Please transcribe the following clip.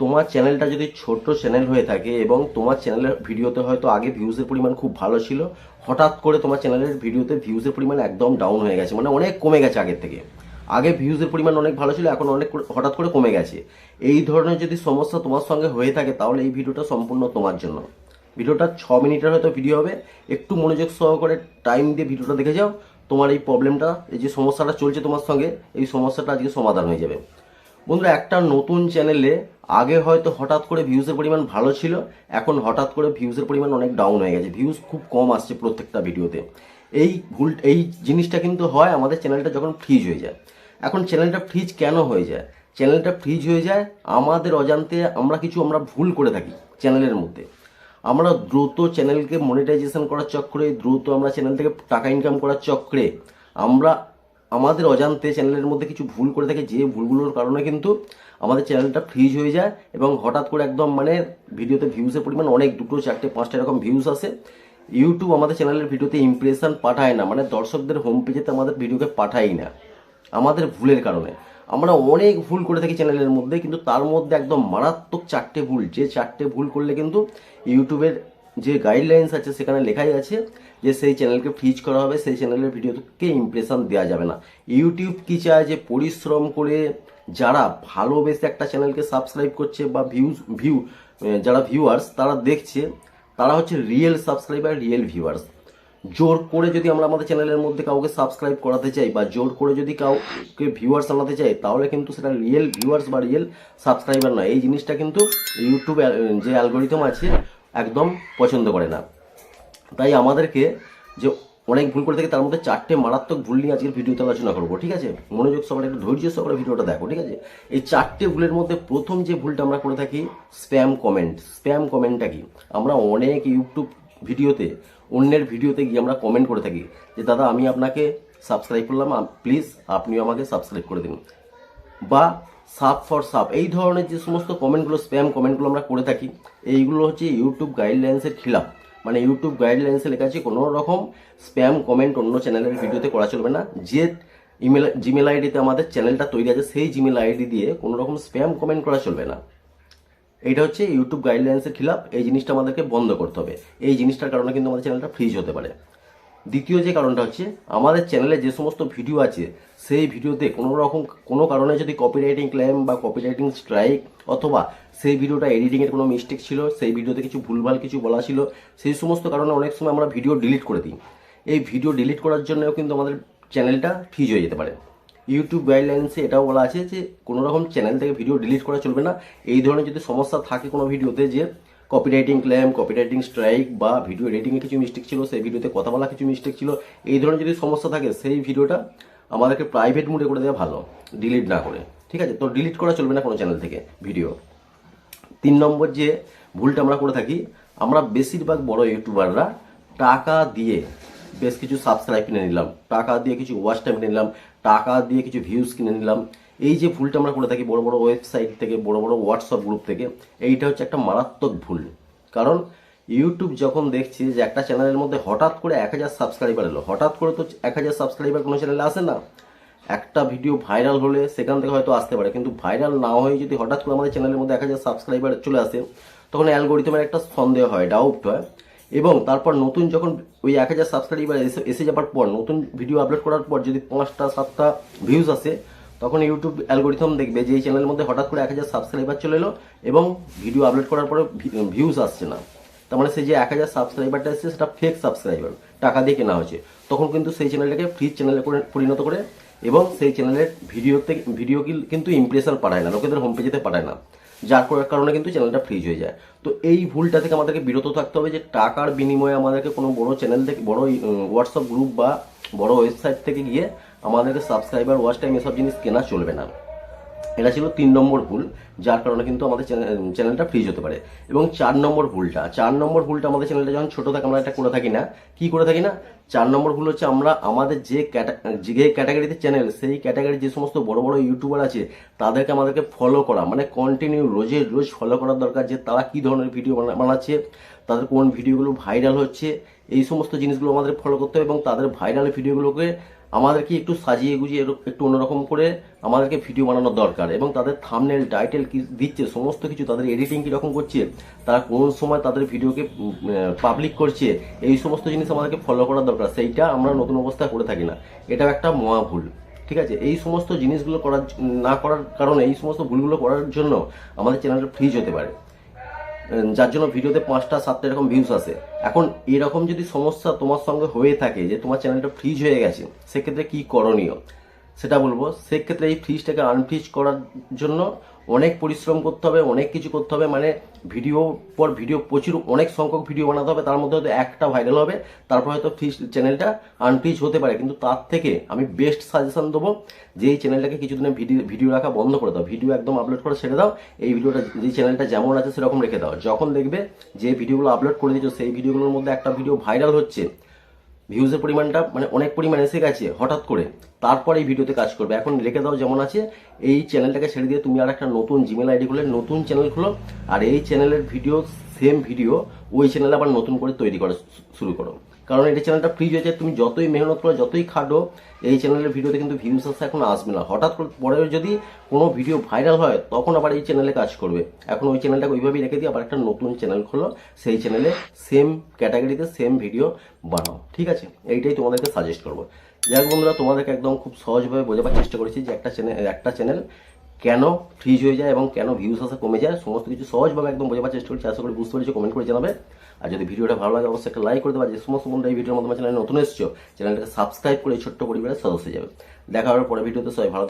তোমার চ্যানেলটা যদি ছোট চ্যানেল হয়ে থাকে এবং তোমার চ্যানেলের ভিডিওতে হয়তো আগে ভিউজের পরিমাণ খুব ভালো ছিল, হঠাৎ করে তোমার চ্যানেলের ভিডিওতে ভিউজের পরিমাণ একদম ডাউন হয়ে গেছে মানে অনেক কমে গেছে আগের থেকে। আগে ভিউজের পরিমাণ অনেক ভালো ছিল, এখন অনেক হঠাৎ করে কমে গেছে। এই ধরনের যদি সমস্যা তোমার সঙ্গে হয়ে থাকে, তাহলে এই ভিডিওটা সম্পূর্ণ তোমার জন্য। ভিডিওটা ছ মিনিটের হয়তো ভিডিও হবে। একটু মনোযোগ সহকারে টাইম দিয়ে ভিডিওটা দেখে যাও। তোমার এই প্রবলেমটা এই যে সমস্যাটা চলছে তোমার সঙ্গে, এই সমস্যাটা আজকে সমাধান হয়ে যাবে। বন্ধুরা, একটা নতুন চ্যানেলে আগে হয়তো হঠাৎ করে ভিউজের পরিমাণ ভালো ছিল, এখন হঠাৎ করে ভিউজের পরিমাণ অনেক ডাউন হয়ে গেছে ভিউজ খুব কম আসছে প্রত্যেকটা ভিডিওতে এই ভুল, এই জিনিসটা কিন্তু হয় আমাদের চ্যানেলটা যখন ফ্রিজ হয়ে যায়। এখন চ্যানেলটা ফ্রিজ কেন হয়ে যায়? চ্যানেলটা ফ্রিজ হয়ে যায়, আমাদের অজান্তে আমরা কিছু আমরা ভুল করে থাকি চ্যানেলের মধ্যে। আমরা দ্রুত চ্যানেলকে মনিটাইজেশন করার চক্রে, দ্রুত আমরা চ্যানেল থেকে টাকা ইনকাম করার চক্রে, আমরা আমাদের অজান্তে চ্যানেলের মধ্যে কিছু ভুল করে থাকে, যে ভুলগুলোর কারণে কিন্তু আমাদের চ্যানেলটা ফ্রিজ হয়ে যায় এবং হঠাৎ করে একদম মানে ভিডিওতে ভিউজের পরিমাণ অনেক, দুটো, চারটে, পাঁচটা এরকম ভিউজ আসে। ইউটিউব আমাদের চ্যানেলের ভিডিওতে ইমপ্রেশন পাঠায় না মানে দর্শকদের হোম পেজেতে আমাদের ভিডিওকে পাঠাই না, আমাদের ভুলের কারণে। আমরা অনেক ভুল করে থাকি চ্যানেলের মধ্যে, কিন্তু তার মধ্যে একদম মারাত্মক চারটে ভুল, যে চারটে ভুল করলে কিন্তু ইউটিউবের যে গাইডলাইন্স আছে, সেখানে লেখাই আছে। যে সেই চ্যানেলকে ফ্রিজ করা হবে, সেই চ্যানেলের ভিডিওকে ইমপ্রেশন দেওয়া যাবে না। ইউটিউব কি চায় যে পরিশ্রম করে যারা ভালোবেসে একটা চ্যানেলকে সাবস্ক্রাইব করছে বা ভিউজ ভিউ যারা ভিউয়ার্স তারা দেখছে, তারা হচ্ছে রিয়েল সাবস্ক্রাইবার রিয়েল ভিউয়ার্স জোর করে যদি আমরা আমাদের চ্যানেলের মধ্যে কাউকে সাবস্ক্রাইব করাতে চাই বা জোর করে যদি কাউকে ভিউয়ার্স আনাতে চাই, তাহলে কিন্তু সেটা রিয়েল ভিউয়ার্স বা রিয়েল সাবস্ক্রাইবার নয়। এই জিনিসটা কিন্তু ইউটিউব যে অ্যালগোরিদম আছে, একদম পছন্দ করে না। তাই আমাদেরকে যে অনেক ভুল করে থাকে, তার মধ্যে চারটে মারাত্মক ভুল নিয়ে আজকের ভিডিওতে আলোচনা করব, ঠিক আছে? মনোযোগ সবার একটু ধৈর্য সবার ভিডিওটা দেখো, ঠিক আছে? এই চারটে ভুলের মধ্যে প্রথম যে ভুলটা আমরা করে থাকি, স্প্যাম কমেন্ট। স্প্যাম কমেন্টটা কি? আমরা অনেক ইউটিউব ভিডিওতে, অন্যের ভিডিওতে গিয়ে আমরা কমেন্ট করে থাকি যে, দাদা, আমি আপনাকে সাবস্ক্রাইব করলাম প্লিজ আপনিও আমাকে সাবস্ক্রাইব করে দিন। বা সাপ ফর সাপ, এই ধরনের যে সমস্ত কমেন্টগুলো, স্প্যাম কমেন্টগুলো আমরা করে থাকি, এইগুলো হচ্ছে ইউটিউব গাইডলাইন্সের খিলাফ মানে ইউটিউব গাইডলাইন্সে লেখা আছে, কোনো রকম স্প্যাম কমেন্ট অন্য চ্যানেলের ভিডিওতে করা চলবে না। যে ইমেল জিমেল আইডিতে আমাদের চ্যানেলটা তৈরি আছে, সেই জিমেল আইডি দিয়ে কোনো রকম স্প্যাম কমেন্ট করা চলবে না। এইটা হচ্ছে ইউটিউব গাইডলাইন্সের খিলাফ, এই জিনিসটা আমাদেরকে বন্ধ করতে হবে। এই জিনিসটার কারণে কিন্তু আমাদের চ্যানেলটা ফ্রিজ হতে পারে। দ্বিতীয় যে কারণটা হচ্ছে, আমাদের চ্যানেলে যে সমস্ত ভিডিও আছে, সেই ভিডিওতে কোনো রকম, কোনো কারণে যদি কপিরাইটিং ক্লেম বা কপিরাইটিং স্ট্রাইক অথবা সেই ভিডিওটা এডিটিংয়ের কোনো মিস্টেক ছিল, সেই ভিডিওতে কিছু ভুলভাল কিছু বলা ছিল, সেই সমস্ত কারণে অনেক সময় আমরা ভিডিও ডিলিট করে দিই। এই ভিডিও ডিলিট করার জন্যও কিন্তু আমাদের চ্যানেলটা ফ্রিজ হয়ে যেতে পারে। ইউটিউব গাইডলাইন্সে এটাও বলা আছে যে, কোনো রকম চ্যানেল থেকে ভিডিও ডিলিট করা চলবে না। এই ধরনের যদি সমস্যা থাকে কোনো ভিডিওতে যে কপিরাইটিং ক্লেম কপিরাইটিং স্ট্রাইক বা ভিডিও এডিটিংয়ে কিছু মিস্টেক ছিল, সেই ভিডিওতে কথা বলা কিছু মিস্টেক ছিল, এই ধরনের যদি সমস্যা থাকে, সেই ভিডিওটা আমাদেরকে প্রাইভেট মোডে করে দেওয়া ভালো ডিলিট না করে, ঠিক আছে? তো ডিলিট করা চলবে না কোনো চ্যানেল থেকে ভিডিও তিন নম্বর যে ভুলটা আমরা করে থাকি, আমরা বেশিরভাগ বড় ইউটিউবাররা টাকা দিয়ে বেশ কিছু সাবস্ক্রাইব কিনে নিলাম, টাকা দিয়ে কিছু ওয়াচ টাইম কিনে নিলাম, টাকা দিয়ে কিছু ভিউজ কিনে নিলাম এই যে ভুলটা আমরা করে থাকি বড় বড় ওয়েবসাইট থেকে, বড় বড় হোয়াটসঅ্যাপ গ্রুপ থেকে, এইটা হচ্ছে একটা মারাত্মক ভুল। কারণ ইউটিউব যখন দেখছি যে একটা চ্যানেলের মধ্যে হঠাৎ করে এক হাজার সাবস্ক্রাইবার এলো, হঠাৎ করে তো এক হাজার সাবস্ক্রাইবার কোনো চ্যানেলে আসে না। একটা ভিডিও ভাইরাল হলে সেখান থেকে হয়তো আসতে পারে, কিন্তু ভাইরাল না হয়ে যদি হঠাৎ করে আমাদের চ্যানেলের মধ্যে এক হাজার সাবস্ক্রাইবার চলে আসে, তখন অ্যালগোরিদমের একটা সন্দেহ হয় ডাউট হয়। এবং তারপর নতুন যখন ওই এক হাজার সাবস্ক্রাইবার এসে এসে যাবার পর, নতুন ভিডিও আপলোড করার পর যদি পাঁচটা, সাতটা ভিউজ আসে তখন ইউটিউব অ্যালগোরিথম দেখবে যে এই চ্যানেলের মধ্যে হঠাৎ করে এক হাজার সাবস্ক্রাইবার চলে এলো এবং ভিডিও আপলোড করার পরে ভিউজ আসছে না। তার মানে সেই যে এক হাজার সাবস্ক্রাইবারটা এসেছে, সেটা ফেক সাবস্ক্রাইবার টাকা দিয়ে কেনা হয়েছে। তখন কিন্তু সেই চ্যানেলটাকে ফ্রি চ্যানেলে পরিণত করে এবং সেই চ্যানেলের ভিডিওতে ভিডিও কিন্তু ইমপ্রেশন পাঠায় না, লোকেদের হোম পেজেতে পাঠায় না। যার কারণে কিন্তু চ্যানেলটা ফ্রিজ হয়ে যায়। তো এই ভুলটা থেকে আমাদেরকে বিরত থাকতে হবে যে টাকার বিনিময়ে আমাদেরকে কোনো বড় চ্যানেল থেকে, বড় হোয়াটসঅ্যাপ গ্রুপ বা বড় ওয়েবসাইট থেকে গিয়ে আমাদেরকে সাবস্ক্রাইবার ওয়াচ টাইম এসব জিনিস কেনা চলবে না। এটা ছিল তিন নম্বর ভুল, যার কারণে কিন্তু আমাদের চ্যানেল- চ্যানেলটা ফ্রিজ হতে পারে। এবং চার নম্বর ভুলটা, চার নম্বর ভুলটা আমাদের চ্যানেলটা যখন ছোটো থাকে, আমরা এটা করে থাকি না। কি করে থাকি না? চার নম্বর ভুল হচ্ছে আমরা আমাদের যে ক্যাটা- যে ক্যাটাগরিতে চ্যানেল সেই ক্যাটাগরির যে সমস্ত বড় বড় ইউটিউবার আছে, তাদেরকে আমাদেরকে ফলো করা মানে কন্টিনিউ রোজের রোজ ফলো করার দরকার যে তারা কী ধরনের ভিডিও বানাচ্ছে, তাদের কোন ভিডিওগুলো ভাইরাল হচ্ছে, এই সমস্ত জিনিসগুলো আমাদের ফলো করতে হবে এবং তাদের ভাইরাল ভিডিওগুলোকে আমাদেরকে একটু সাজিয়ে গুজিয়ে একটু অন্যরকম করে আমাদেরকে ভিডিও বানানোর দরকার এবং তাদের থামনেল টাইটেল কি দিচ্ছে, সমস্ত কিছু তাদের এডিটিং কীরকম করছে, তারা কোন সময় তাদের ভিডিওকে পাবলিক করছে, এই সমস্ত জিনিস আমাদেরকে ফলো করার দরকার। সেইটা আমরা নতুন অবস্থায় করে থাকি না। এটাও একটা মহা ভুল। ঠিক আছে? এই সমস্ত জিনিসগুলো করার না করার কারণে, এই সমস্ত ভুলগুলো করার জন্য আমাদের চ্যানেলটা ফ্রিজ হতে পারে। যার জন্য ভিডিওতে পাঁচটা, সাতটা এরকম ভিউজ আসে। এখন এরকম যদি সমস্যা তোমার সঙ্গে হয়ে থাকে যে তোমার চ্যানেলটা ফ্রিজ হয়ে গেছে, সেক্ষেত্রে কি করণীয়? সেটা বলব, সেক্ষেত্রে এই ফ্রিজটাকে আনফ্রিজ করার জন্য অনেক পরিশ্রম করতে হবে, অনেক কিছু করতে হবে মানে ভিডিও পর ভিডিও, প্রচুর অনেক সংখ্যক ভিডিও বানাতে হবে, তার মধ্যে হয়তো একটা ভাইরাল হবে, তারপর হয়তো চ্যানেলটা আনফ্রিজ হতে পারে, কিন্তু তার থেকে আমি বেস্ট সাজেশন দেবো যে এই চ্যানেলটাকে কিছুদিনের ভিডিও ভিডিও রাখা বন্ধ করে দাও, ভিডিও একদম আপলোড করে ছেড়ে দাও, এই ভিডিওটা, যে চ্যানেলটা যেমন আছে সেরকম রেখে দাও, যখন দেখবে যে ভিডিওগুলো আপলোড করে দিচ্ছ সেই ভিডিওগুলোর মধ্যে একটা ভিডিও ভাইরাল হচ্ছে ভিউজের পরিমাণটা মানে অনেক পরিমাণ এসে গেছে, হঠাৎ করে। তারপর এই ভিডিওতে কাজ করবে। এখন রেখে দাও, যেমন আছে, এই চ্যানেলটাকে ছেড়ে দিয়ে তুমি আর একটা নতুন জিমেল আইডি খুলে, নতুন চ্যানেল খুলো। আর এই চ্যানেলের ভিডিও সেম ভিডিও ওই চ্যানেলে আবার নতুন করে তৈরি করা শুরু করো। কারণ এই চ্যানেলটা ফ্রি হয়েছে তুমি যতই মেহনত করো, যতই খাটো, এই চ্যানেলের ভিডিওতে কিন্তু ভিউজ আসা এখন আসবে না। হঠাৎ করে পরে যদি কোনো ভিডিও ভাইরাল হয়, তখন আবার এই চ্যানেলে কাজ করবে। এখন ওই চ্যানেলটাকে ওইভাবেই রেখে দিয়ে আবার একটা নতুন চ্যানেল খোলো, সেই চ্যানেলে সেম ক্যাটাগরিতে সেম ভিডিও বানাও। ঠিক আছে? এইটাই তোমাদেরকে সাজেস্ট করব। যাই বন্ধুরা, তোমাদেরকে একদম খুব সহজভাবে বোঝাবার চেষ্টা করেছি যে একটা চ্যানেল একটা চ্যানেল কেন ফ্রিজ হয়ে যায় এবং কেন ভিউস আসা কমে যায়, সমস্ত কিছু সহজভাবে একদম বোঝাবার চেষ্টা করছি। আশা করি বুঝতে পেরেছি কমেন্ট করে জানাবে। আর যদি ভিডিওটা ভালো লাগে, অবশ্যই একটা লাইক করে দেবা। যে সমস্ত বন্ধুরা এই ভিডিওর মাধ্যমে চ্যানেল নতুন এসছো চ্যানেলটাকে সাবস্ক্রাইব করে ছোট্ট পরিবারের সদস্য যাবে। দেখা হওয়ার পরে ভিডিওতে, সবাই ভালো।